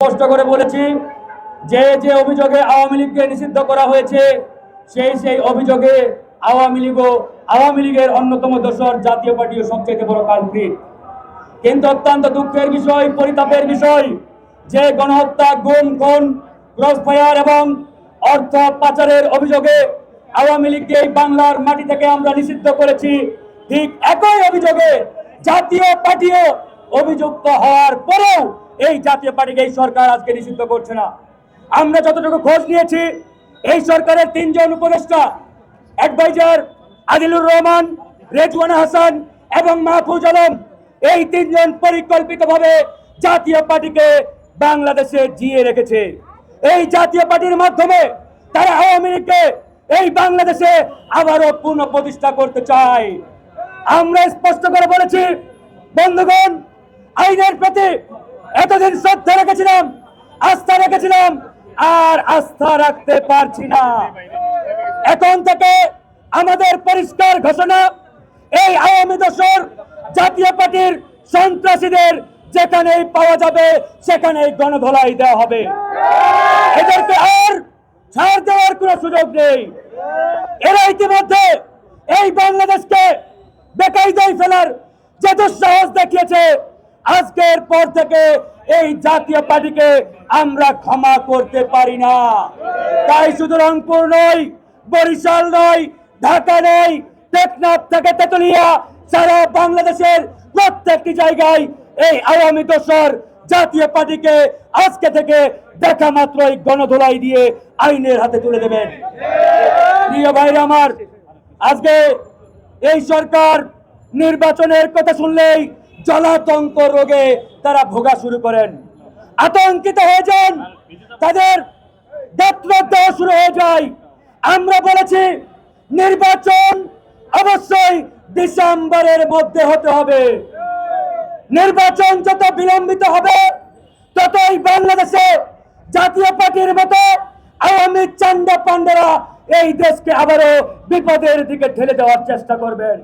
স্পষ্ট করে বলেছি, যে যে অভিযোগে আওয়ামী লীগকে নিষিদ্ধ করা হয়েছে, সেই সেই অভিযোগে আওয়ামী লীগও আওয়ামী লীগের অন্যতম দোসর জাতীয় পার্টিও সবচেয়ে বড় কালপ্রিট কিন্তু অত্যন্ত দুঃখের বিষয়, পরিতাপের বিষয়, যে গণহত্যা গুম, খুন ক্রস ফায়ার এবং অর্থ পাচারের অভিযোগে আওয়ামী লীগকে এই বাংলার মাটি থেকে আমরা নিষিদ্ধ করেছি। ঠিক একই অভিযোগে জাতীয় পার্টিও অভিযুক্ত হওয়ার পরেও এই জাতীয় পার্টিকে এই সরকার আজকে নিষিদ্ধ করছে না। আমরা যতটুকু খোঁজ নিয়েছি, এই সরকারের তিনজন উপদেষ্টা অ্যাডভাইজার আদিলুর রহমান, রেজওয়ানা হাসান এবং মাহফুজ আলম, এই তিনজন পরিকল্পিতভাবে জাতীয় পার্টিকে বাংলাদেশে জিয়ে রেখেছে। এই জাতীয় পার্টির মাধ্যমে তারা আওয়ামী লীগকে এই বাংলাদেশে আবারও পুনঃ প্রতিষ্ঠা করতে চায়। আমরা স্পষ্ট করে বলেছি, বন্ধুগণ আইনের প্রতি এতদিন শ্রদ্ধা রেখেছিলাম, আস্থা রেখেছিলাম, আর আস্থা রাখতে পারছি না। এখন থেকে আমাদের পরিষ্কার ঘোষণা, এই আওয়ামী দশর জাতীয় পার্টির সন্ত্রাসীদের যেখানেই পাওয়া যাবে, সেখানেই গণধোলাই দেওয়া হবে। এদেরকে আর ছাড় দেওয়ার কোনো সুযোগ নেই। এরা ইতিমধ্যে এই বাংলাদেশকে বেকায়দায় ফেলার যে দুঃসাহস দেখিয়েছে আজকের পর থেকে এই জাতীয় পার্টিকে আমরা ক্ষমা করতে পারি না। তাই শুধু রংপুর নয়, বরিশাল নয়, ঢাকা নয়, টেকনাফ থেকে তেতুলিয়া, সারা বাংলাদেশের প্রত্যেকটি জায়গায় এই আওয়ামী দোসর জাতীয় পার্টিকে আজকে থেকে দেখা মাত্রই গণধোলাই দিয়ে আইনের হাতে তুলে দেবেন। প্রিয় ভাইরা আমার, আজকে এই সরকার নির্বাচনের কথা শুনলেই জলাতঙ্ক রোগে তারা ভোগা শুরু করেন। আতঙ্কিত হয়ে যান। তাদের শুরু হয়ে যায়। আমরা বলেছি, নির্বাচন অবশ্যই ডিসেম্বরের মধ্যে হতে হবে। নির্বাচন যত বিলম্বিত হবে, ততই বাংলাদেশে জাতীয় পার্টির মতো আওয়ামী চান্দা পান্ডারা এই দেশকে আবারও বিপদের দিকে ঠেলে দেওয়ার চেষ্টা করবেন।